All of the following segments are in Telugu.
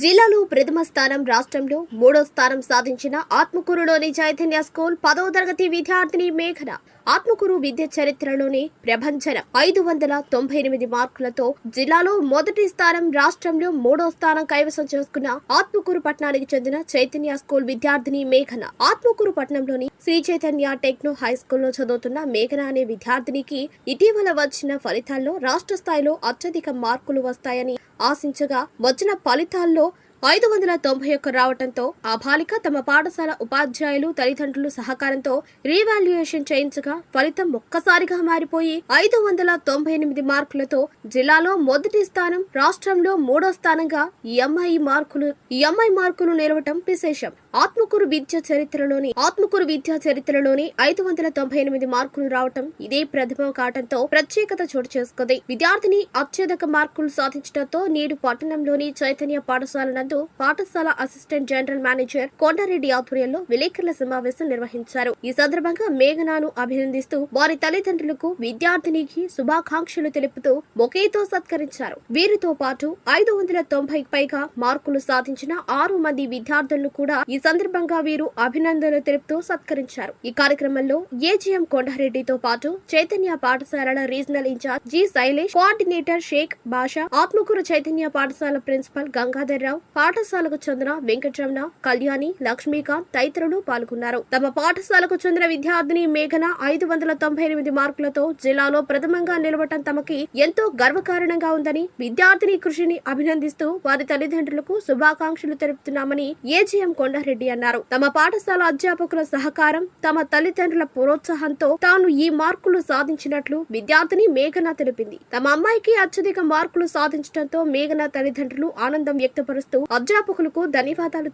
జిల్లాలో ప్రథమ స్థానం రాష్ట్రంలో మూడో స్థానం సాధించిన ఆత్మకూరులోని చైతన్య స్కూల్ పదో తరగతి విద్యార్థిని మేఘన. ఆత్మకూరు విద్య చరిత్రలోని ప్రభంచన ఐదు వందల తొంభై ఎనిమిది మార్కులతో జిల్లాలో మొదటి స్థానం రాష్ట్రంలో మూడో స్థానం కైవసం చేసుకున్న ఆత్మకూరు పట్టణానికి చెందిన చైతన్య స్కూల్ విద్యార్థిని మేఘన. ఆత్మకూరు పట్టణంలోని శ్రీ చైతన్య టెక్నో హై స్కూల్లో చదువుతున్న మేఘన అనే విద్యార్థినికి ఇటీవల వచ్చిన ఫలితాల్లో రాష్ట్ర స్థాయిలో అత్యధిక మార్కులు వస్తాయని ఆశించగా వచ్చిన ఫలితాల్లో ఐదు వందల తొంభై ఒక్క రావడంతో ఆ బాలిక తమ పాఠశాల ఉపాధ్యాయులు తల్లిదండ్రులు సహకారంతో రీవాల్యుయేషన్ చేయించగా ఫలితం ఒక్కసారిగా మారిపోయి ఐదు వందల తొంభై ఎనిమిది మార్కులతో జిల్లాలో మొదటి స్థానం రాష్ట్రంలో మూడో స్థానంగా ఈ అమ్మాయి మార్కులు ఈ అమ్మాయి మార్కులు నిలవటం విశేషం. ఆత్మకూరు విద్యా చరిత్రలోని ఆత్మకూరు విద్యా చరిత్రలోని ఐదు వందల తొంభై ఎనిమిది మార్కులు రావటం ఇదే ప్రథమం కావటంతో ప్రత్యేకత చోటు చేసుకుంది. విద్యార్థిని అత్యధిక మార్కులు సాధించడంతో నేడు పట్టణంలోని చైతన్య పాఠశాల నందు పాఠశాల అసిస్టెంట్ జనరల్ మేనేజర్ కొండారెడ్డి ఆధ్వర్యంలో విలేకరుల సమావేశం నిర్వహించారు. ఈ సందర్భంగా మేఘనాను అభినందిస్తూ వారి తల్లిదండ్రులకు విద్యార్థినికి శుభాకాంక్షలు తెలుపుతూ బొకేతో సత్కరించారు. వీరితో పాటు ఐదు వందల తొంభై పైగా మార్కులు సాధించిన ఆరు మంది విద్యార్థులను కూడా ఈ సందర్భంగా వీరు అభినందనలు తెలుపుతూ సత్కరించారు. ఈ కార్యక్రమంలో ఏజీఎం కొండారెడ్డితో పాటు చైతన్య పాఠశాలల regional incharge G Shailesh coordinator Sheikh Basha Atmakur Chaitanya పాఠశాల ప్రిన్సిపల్ గంగాధర్ రావు పాఠశాలకు చెందిన వెంకటరమణ కళ్యాణి లక్ష్మీకాంత్ తదితరులు పాల్గొన్నారు. తమ పాఠశాలకు చెందిన విద్యార్థిని మేఘన ఐదు వందల తొంభై ఎనిమిది మార్కులతో జిల్లాలో ప్రథమంగా నిలవటం తమకి ఎంతో గర్వకారణంగా ఉందని విద్యార్థిని కృషిని అభినందిస్తూ వారి తల్లిదండ్రులకు శుభాకాంక్షలు తెలుపుతున్నామని ఏజీఎం కొండారెడ్డి అన్నారు. తమ పాఠశాల అధ్యాపకుల సహకారం తమ తల్లిదండ్రుల ప్రోత్సాహంతో తాను ఈ మార్కులు సాధించినట్లు విద్యార్థిని మేఘన తెలిపింది. తమ అమ్మాయికి అత్యధిక మార్కులు సాధించడంతో మేఘన తల్లిదండ్రులు ఆనందం వ్యక్తపరుస్తూ అధ్యాపకులకు ధన్యవాదాలు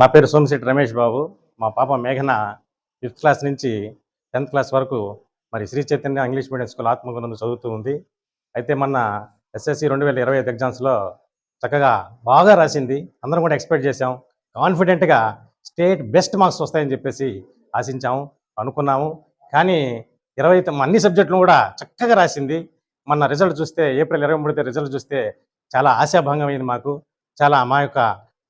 నా పేరు సోమశెట్టి రమేష్ బాబు. మా పాప మేఘన ఫిఫ్త్ క్లాస్ నుంచి టెన్త్ క్లాస్ వరకు మరి Sri Chaitanya English medium school ఆత్మగుణందు చదువుతూ ఉంది. అయితే మొన్న ఎస్ఎస్సి రెండు వేల ఇరవై ఐదు ఎగ్జామ్స్లో చక్కగా బాగా రాసింది. అందరం కూడా ఎక్స్పెక్ట్ చేసాం కాన్ఫిడెంట్గా స్టేట్ బెస్ట్ మార్క్స్ వస్తాయని చెప్పేసి ఆశించాము అనుకున్నాము. కానీ ఇరవై అన్ని సబ్జెక్టులు కూడా చక్కగా రాసింది. మొన్న రిజల్ట్ చూస్తే ఏప్రిల్ ఇరవై మూడు రిజల్ట్ చూస్తే చాలా ఆశాభంగమైంది మాకు. చాలా మా యొక్క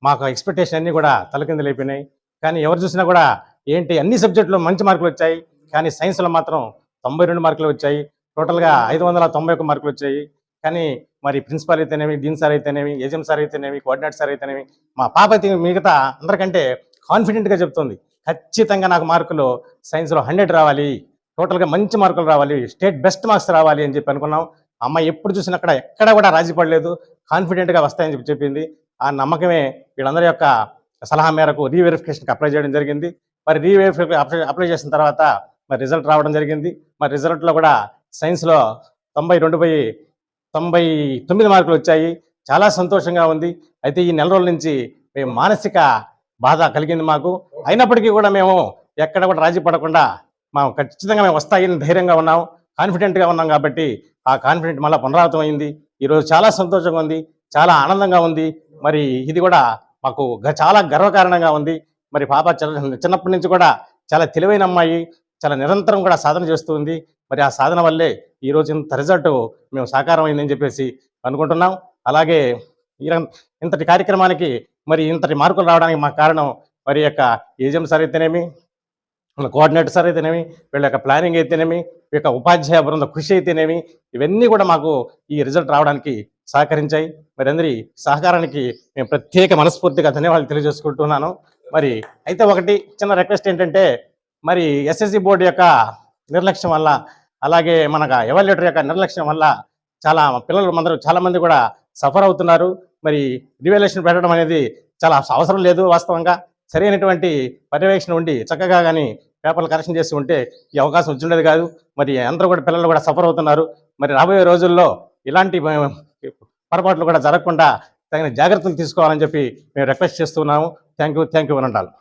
మాకు ఎక్స్పెక్టేషన్ అన్నీ కూడా తలకిందులైపోయినాయి కానీ ఎవరు చూసినా కూడా ఏంటి అన్ని సబ్జెక్టులో మంచి మార్కులు వచ్చాయి. కానీ సైన్స్లో మాత్రం తొంభై రెండు మార్కులు వచ్చాయి. టోటల్గా ఐదు వందల తొంభై ఒక్క మార్కులు వచ్చాయి. కానీ మరి ప్రిన్సిపాల్ అయితేనేమి డీన్ సార్ అయితేనేమి ఏజెం సార్ అయితేనేమి కోఆర్డినేటర్ సార్ అయితేనేమి మా పాప అయితే మిగతా అందరికంటే కాన్ఫిడెంట్గా చెప్తుంది. ఖచ్చితంగా నాకు మార్కులు సైన్స్లో హండ్రెడ్ రావాలి. టోటల్గా మంచి మార్కులు రావాలి. స్టేట్ బెస్ట్ మార్క్స్ రావాలి అని చెప్పి అనుకున్నాం. అమ్మాయి ఎప్పుడు చూసినా అక్కడ ఎక్కడ కూడా రాజీ పడలేదు. కాన్ఫిడెంట్గా వస్తాయని చెప్పి చెప్పింది. ఆ నమ్మకమే వీళ్ళందరి యొక్క సలహా మేరకు రీవెరిఫికేషన్కి అప్లై చేయడం జరిగింది. మరి రీవెరిఫికేషన్ అప్లై అప్లై చేసిన తర్వాత మరి రిజల్ట్ రావడం జరిగింది. మరి రిజల్ట్లో కూడా సైన్స్లో తొంభై రెండు పై తొంభై తొమ్మిది మార్కులు వచ్చాయి. చాలా సంతోషంగా ఉంది. అయితే ఈ నెల రోజుల నుంచి మేము మానసిక బాధ కలిగింది మాకు. అయినప్పటికీ కూడా మేము ఎక్కడ కూడా రాజీ పడకుండా మా ఖచ్చితంగా మేము వస్తాయని ధైర్యంగా ఉన్నాం. కాన్ఫిడెంట్గా ఉన్నాం కాబట్టి ఆ కాన్ఫిడెంట్ మళ్ళీ పునరావృతం అయింది ఈరోజు చాలా సంతోషంగా ఉంది చాలా ఆనందంగా ఉంది. మరి ఇది కూడా మాకు గ- చాలా గర్వకారణంగా ఉంది. మరి పాప చిన్నప్పటి నుంచి కూడా చాలా తెలివైన అమ్మాయి చాలా నిరంతరం కూడా సాధన చేస్తూ ఉంది. మరి ఆ సాధన వల్లే ఈరోజు ఇంత రిజల్ట్ మేము సాకారం అయిందని చెప్పేసి అనుకుంటున్నాం. అలాగే ఇంతటి కార్యక్రమానికి మరి ఇంతటి మార్కులు రావడానికి మా కారణం మరి యొక్క ఏజెం సార్ అయితేనేమి మన కోఆర్డినేటర్ సార్ అయితేనేమి వీళ్ళ యొక్క ప్లానింగ్ అయితేనేమి ఈ యొక్క ఉపాధ్యాయ బృంద కృషి అయితేనేమి ఇవన్నీ కూడా మాకు ఈ రిజల్ట్ రావడానికి సహకరించాయి. మరి అందరి సహకారానికి మేము ప్రత్యేక మనస్ఫూర్తిగా ధన్యవాదాలు తెలియజేసుకుంటున్నాను. మరి అయితే ఒకటి చిన్న రిక్వెస్ట్ ఏంటంటే మరి ఎస్ఎస్సి బోర్డు యొక్క నిర్లక్ష్యం వల్ల అలాగే మనకు ఎవాల్యుయేటర్ యొక్క నిర్లక్ష్యం వల్ల చాలా పిల్లలు అందరూ చాలామంది కూడా సఫర్ అవుతున్నారు. మరి రివాల్యుయేషన్ పెట్టడం అనేది చాలా అవసరం లేదు వాస్తవంగా. సరైనటువంటి పర్యవేక్షణ ఉండి చక్కగా కానీ పేపర్లు కరెక్షన్ చేసి ఉంటే ఈ అవకాశం వచ్చిండేది కాదు. మరి అందరూ కూడా పిల్లలు కూడా సఫర్ అవుతున్నారు. మరి రాబోయే రోజుల్లో ఇలాంటి పొరపాట్లు కూడా జరగకుండా తగిన జాగ్రత్తలు తీసుకోవాలని చెప్పి మేము రిక్వెస్ట్ చేస్తున్నాము. Thank you thank you అనంటాను